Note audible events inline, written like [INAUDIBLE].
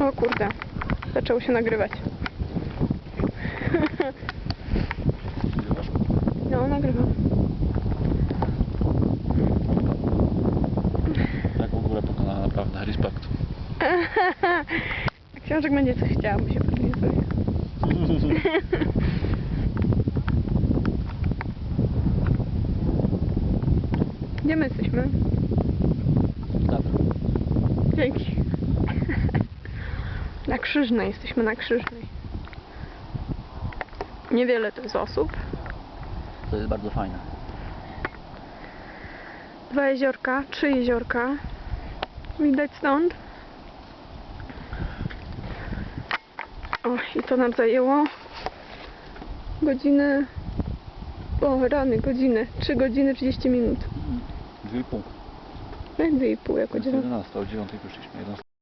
O kurde, zaczęło się nagrywać. [LAUGHS] No, nagrywam. Tak w ogóle pokonana naprawdę, respekt. Jak [LAUGHS] książek będzie coś chciała, bo się podlizuje. [LAUGHS] Gdzie my jesteśmy? Tak. Dzięki. Na Krzyżnej, jesteśmy na Krzyżnej. Niewiele to jest osób. To jest bardzo fajne. Dwa jeziorka, trzy jeziorka. Widać stąd. O, i to nam zajęło godzinę. O, rany, godzinę. 3 godziny 30 minut. Dwie i pół. Jak dwie i pół, jak To jest godzina. 11, o 9 wyszliśmy. 11.